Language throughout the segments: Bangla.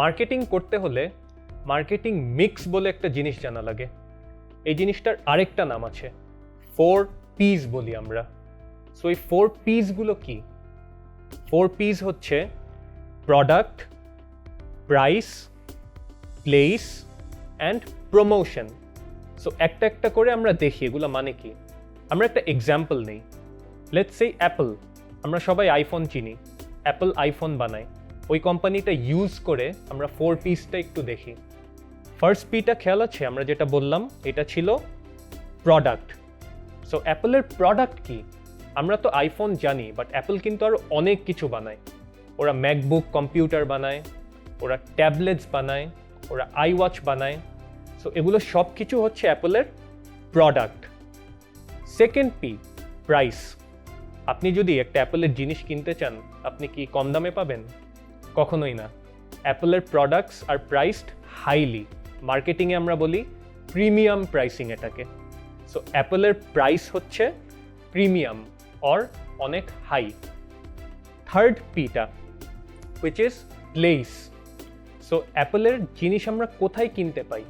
মার্কেটিং করতে হলে মার্কেটিং মিক্স বলে একটা জিনিস জানা লাগে। এই জিনিসটার আরেকটা নাম আছে, ফোর পিস বলি আমরা। সো এই ফোর পিসগুলো কি? ফোর পিস হচ্ছে product price place and promotion so একটা একটা করে আমরা দেখি, এগুলো মানে কি? আমরা একটা এক্সাম্পল নেই। লেটস সেই অ্যাপল আমরা সবাই আইফোন চিনি। অ্যাপল আইফোন বানায়। ওই কোম্পানিটা ইউজ করে আমরা ফোর পিসটা একটু দেখি। ফার্স্ট পিটা খেয়াল আছে? আমরা যেটা বললাম, এটা ছিল প্রোডাক্ট সো অ্যাপলের প্রোডাক্ট কি? আমরা তো আইফোন জানি বাট অ্যাপল কিন্তু আরও অনেক কিছু বানায়। ওরা ম্যাকবুক কম্পিউটার বানায়, ওরা ট্যাবলেটস বানায়, ওরা আই ওয়াচ বানায়। সো এগুলো সব কিছু হচ্ছে অ্যাপলের প্রোডাক্ট সেকেন্ড পি প্রাইস আপনি যদি একটা অ্যাপলের জিনিস কিনতে চান, আপনি কি কম দামে পাবেন? কখনোই না। অ্যাপলের প্রোডাক্টস আর প্রাইসড হাইলি মার্কেটিংয়ে আমরা বলি প্রিমিয়াম প্রাইসিং এটাকে। সো অ্যাপলের প্রাইস হচ্ছে প্রিমিয়াম অর অনেক হাই থার্ড পিটা উইচ ইজ প্লেস সো অ্যাপলের জিনিস আমরা কোথায় কিনতে পাই?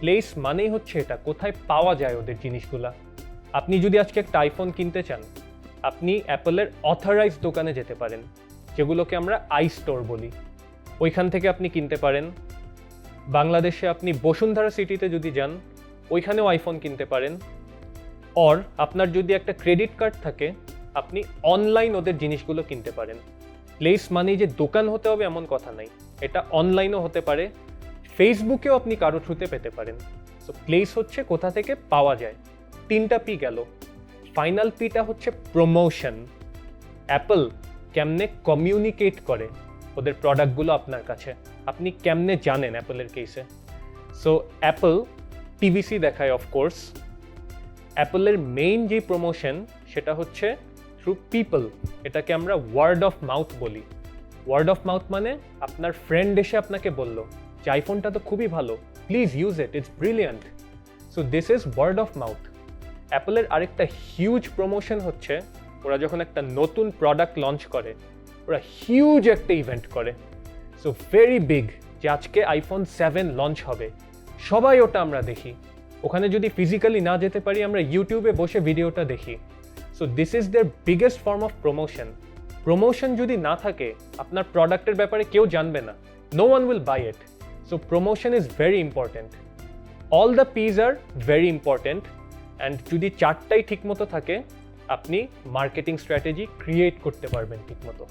প্লেস মানেই হচ্ছে এটা, কোথায় পাওয়া যায় ওদের জিনিসগুলা। আপনি যদি আজকে একটা আইফোন কিনতে চান, আপনি অ্যাপলের অথরাইজ দোকানে যেতে পারেন। যেগুলোকে আমরা আই স্টোর বলি। ওইখান থেকে আপনি কিনতে পারেন। বাংলাদেশে আপনি বসুন্ধরা সিটিতে যদি যান, ওইখানেও আইফোন কিনতে পারেন। অর আপনার যদি একটা ক্রেডিট কার্ড থাকে, আপনি অনলাইন ওদের জিনিসগুলো কিনতে পারেন। প্লেস মানে যে দোকান হতে হবে এমন কথা নাই। এটা অনলাইনও হতে পারে। ফেসবুকেও আপনি কারও থ্রুতে পেতে পারেন। সো প্লেস হচ্ছে কোথা থেকে? পাওয়া যায়। তিনটা পি গেল। ফাইনাল পিটা হচ্ছে প্রমোশন অ্যাপল কেমনে কমিউনিকেট করে ওদের প্রোডাক্টগুলো আপনার কাছে? আপনি কেমনে জানেন অ্যাপলের কেসে সো অ্যাপল টিভিসি দেখায় অফকোর্স অ্যাপলের মেইন যে প্রমোশন সেটা হচ্ছে থ্রু পিপল এটাকে আমরা ওয়ার্ড অফ মাউথ বলি। ওয়ার্ড অফ মাউথ মানে আপনার ফ্রেন্ড এসে আপনাকে বলল, যে আইফোনটা তো খুবই ভালো please use it it's brilliant so this is word of mouth অ্যাপলের আরেকটা হিউজ প্রমোশন হচ্ছে ওরা যখন একটা নতুন প্রোডাক্ট লঞ্চ করে, ওরা হিউজ একটা ইভেন্ট করে। সো ভেরি বিগ যে আজকে আইফোন সেভেন লঞ্চ হবে। সবাই ওটা আমরা দেখি। ওখানে যদি ফিজিক্যালি না যেতে পারি, আমরা ইউটিউবে বসে ভিডিওটা দেখি। So this is their biggest form of promotion promotion যদি না থাকে, আপনার প্রোডাক্টের ব্যাপারে কেউ জানবে না। No one will buy it so promotion is very important all the Ps R very important and যদি চারটাই ঠিকমতো থাকে আপনি মার্কেটিং স্ট্র্যাটেজি ক্রিয়েট করতে পারবেন ঠিকমতো।